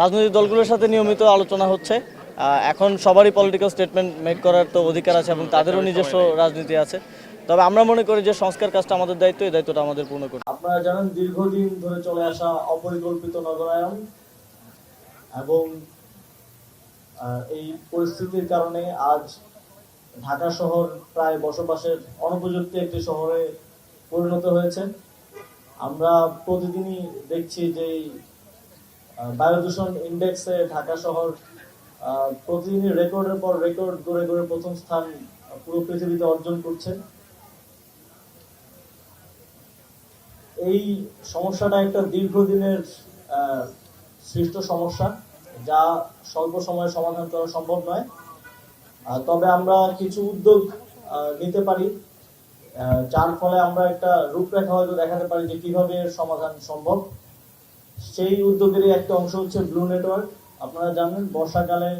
রাজনৈতিক দলগুলোর সাথে নিয়মিত আলোচনা হচ্ছে। এখন সবারই পলিটিক্যাল স্টেটমেন্ট মেক করার তো অধিকার আছে এবং তাদেরও নিজস্ব রাজনীতি আছে। তবে আমরা মনে করি যে সংস্কার কাজটা আমাদের দায়িত্ব, এই দায়িত্বটা আমাদের পূর্ণ হবে। আপনারা জানেন দীর্ঘদিন ধরে চলে আসা অপরিকল্পিত নগরায়ন এবং এই পরিস্থিতির কারণে আজ ঢাকা শহর প্রায় বসবাসের অনুপযুক্ত একটি শহরে পরিণত হয়েছে। আমরা প্রতিদিনই দেখছি যে বায়ু দূষণ ইন্ডেক্সে ঢাকা শহর প্রতিদিনই রেকর্ডের পর রেকর্ড গড়ে গড়ে প্রথম স্থান পুরো পৃথিবীতে অর্জন করছে। এই সমস্যাটা একটা দীর্ঘদিনের সৃষ্ট সমস্যা, যা স্বল্প সময়ে সমাধান করা সম্ভব নয়। তবে আমরা কিছু উদ্যোগ নিতে পারি। যার ফলে আমরা একটা রূপরেখা হয়তো দেখাতে পারি যে কীভাবে এর সমাধান সম্ভব। সেই উদ্যোগেরই একটা অংশ হচ্ছে ব্লু নেটওয়ার্ক আপনারা জানেন, বর্ষাকালে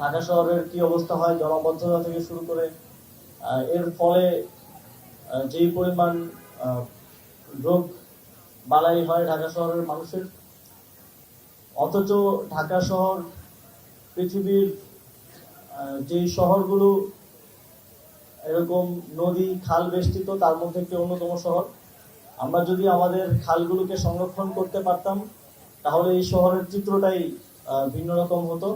ঢাকা শহরের কি অবস্থা হয়, জলাবদ্ধতা থেকে শুরু করে এর ফলে যেই পরিমাণ রোগ বালাই হয় ঢাকা শহরের মানুষের। অথচ ঢাকা শহর, পৃথিবীর যেই শহরগুলো, এরকম নদী, খাল বেষ্টিত, তার মধ্যে একটি অন্যতম শহর। আমরা যদি আমাদের খালগুলোকে সংরক্ষণ করতে পারতাম, তাহলে এই শহরের চিত্রটাই ভিন্ন রকম হতো।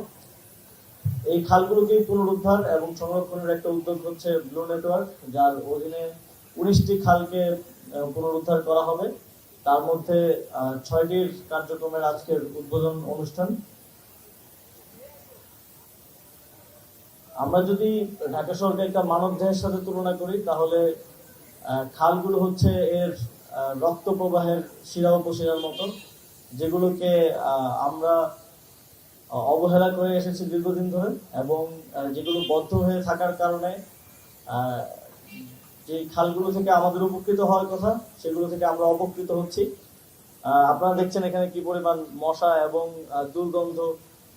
এই খালগুলোকেই পুনরুদ্ধার এবং সংরক্ষণের একটা উদ্যোগ হচ্ছে ব্লু নেটওয়ার্ক যার অধীনে উনিশটি খালকে পুনরুদ্ধার করা হবে। তার মধ্যে ছয়টির কার্যক্রমের আজকের উদ্বোধন অনুষ্ঠান। আমরা যদি ঢাকা শহরকে একটা মানবদেহের সাথে তুলনা করি, তাহলে খালগুলো হচ্ছে এর রক্ত প্রবাহের শিরা উপশিরার মতো, যেগুলোকে আমরা অবহেলা করে এসেছি দীর্ঘদিন ধরে এবং যেগুলো বদ্ধ হয়ে থাকার কারণে যে খালগুলো থেকে আমাদের উপকৃত হওয়ার কথা, সেগুলো থেকে আমরা অপকৃত হচ্ছি। আপনারা দেখছেন এখানে কি পরিমাণ মশা এবং দুর্গন্ধ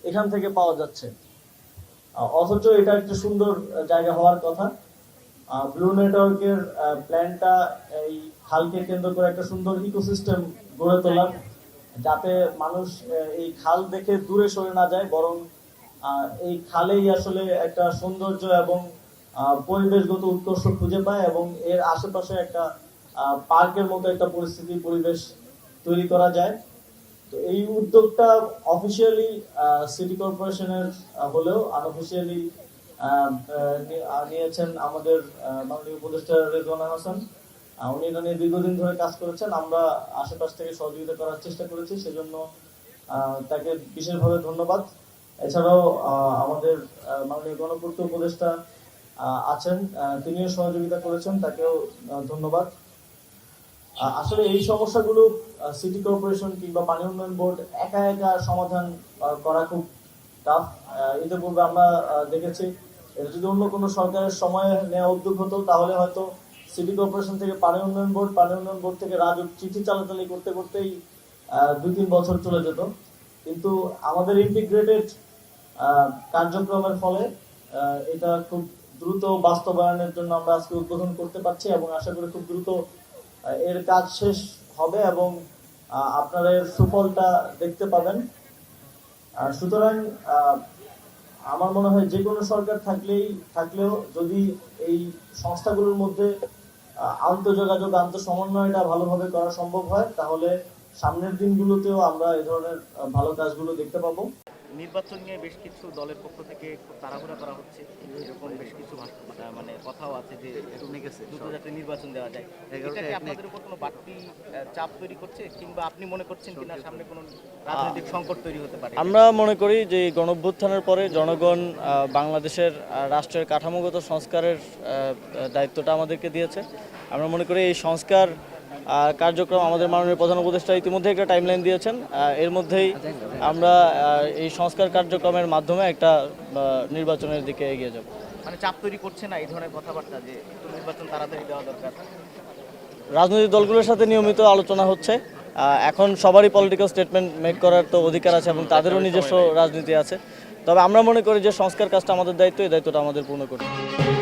এখান থেকে পাওয়া যাচ্ছে। অথচ এটা একটা সুন্দর জায়গা হওয়ার কথা। ব্লু নেটওয়ার্কের প্ল্যানটা এই খালকে কেন্দ্র করে একটা সুন্দর ইকোসিস্টেম গড়ে তোলার, যাতে মানুষ এই খাল দেখে দূরে সরে না যায়, বরং এই খালেই আসলে একটা সৌন্দর্য এবং পরিবেশগত উৎকর্ষ খুঁজে পায় এবং এর আশেপাশে একটা পার্কের মতো একটা পরিস্থিতি, পরিবেশ তৈরি করা যায়। তো এই উদ্যোগটা অফিসিয়ালি সিটি কর্পোরেশনের হলেও আনঅফিসিয়ালি নিয়েছেন আমাদের মাননীয় উপদেষ্টা রেজওয়ানা হাসান উনি এটা নিয়ে দীর্ঘদিন ধরে কাজ করেছেন। আমরা আশেপাশ থেকে সহযোগিতা করার চেষ্টা করেছি, সেজন্য তাকে বিশেষভাবে ধন্যবাদ। এছাড়াও আমাদের মাননীয় গণপূর্ত উপদেষ্টা আছেন তিনিও সহযোগিতা করেছেন, তাকেও ধন্যবাদ। আসলে এই সমস্যাগুলো সিটি কর্পোরেশন কিংবা পানি উন্নয়ন বোর্ড একা একা সমাধান করা খুব টাফ ইতিপূর্বে আমরা দেখেছি যদি অন্য কোনো সরকারের সময়ে নেওয়া উদ্যোগ হতো, তাহলে হয়তো সিটি কর্পোরেশন থেকে পানি উন্নয়ন বোর্ড, পানি উন্নয়ন বোর্ড থেকে রাজুক চিঠি চালাচালি করতে করতেই দুই তিন বছর চলে যেত। কিন্তু আমাদের ইন্টিগ্রেটেড কার্যক্রমের ফলে এটা খুব দ্রুত বাস্তবায়নের জন্য আমরা আজকে উদ্বোধন করতে পারছি এবং আশা করি খুব দ্রুত এর কাজ শেষ হবে এবং আপনারা এর সুফলটা দেখতে পাবেন। সুতরাং আমার মনে হয় যে কোনো সরকার থাকলেই, থাকলেও যদি এই সংস্থাগুলোর মধ্যে আন্তঃযোগাযোগ আন্তঃসমন্বয়টা ভালোভাবে করা সম্ভব হয়, তাহলে সামনের দিনগুলোতেও আমরা এ ধরনের ভালো কাজগুলো দেখতে পাবো। নির্বাচন নিয়ে বেশ কিছু দলের পক্ষ থেকে তাড়াহুড়া করা হচ্ছে। এরকম বেশ কিছু ভাষ- মানে কথাও আছে যে দ্রুত যাতে নির্বাচন দেওয়া যায়। এটা কি আপনাদের উপর কোনো বাড়তি চাপ তৈরি করছে কিংবা আপনি মনে করছেন কিনা সামনে কোনো রাজনৈতিক সংকট তৈরি হতে পারে? আমরা মনে করি যে এই গণঅভ্যুত্থানের পরে জনগণ বাংলাদেশের আহ, রাষ্ট্রের কাঠামোগত সংস্কারের দায়িত্বটা আমাদেরকে দিয়েছে। আমরা মনে করি এই সংস্কার কার্যক্রম আমাদের মাননীয় প্রধান উপদেষ্টা ইতিমধ্যে একটা টাইমলাইন দিয়েছেন। এর মধ্যেই আমরা এই সংস্কার কার্যক্রমের মাধ্যমে একটা নির্বাচনের দিকে এগিয়ে যাব। মানে চাপ তৈরি করছে না এই ধরনের কথাবার্তা যে নির্বাচন তাড়াতাড়ি দেওয়া দরকার? রাজনৈতিক দলগুলোর সাথে নিয়মিত আলোচনা হচ্ছে। এখন সবারই পলিটিক্যাল স্টেটমেন্ট মেক করার তো অধিকার আছে এবং তাদেরও নিজস্ব রাজনীতি আছে। তবে আমরা মনে করি যে সংস্কার কাজটা আমাদের দায়িত্ব এই দায়িত্বটা আমাদের পূর্ণ করতে হবে।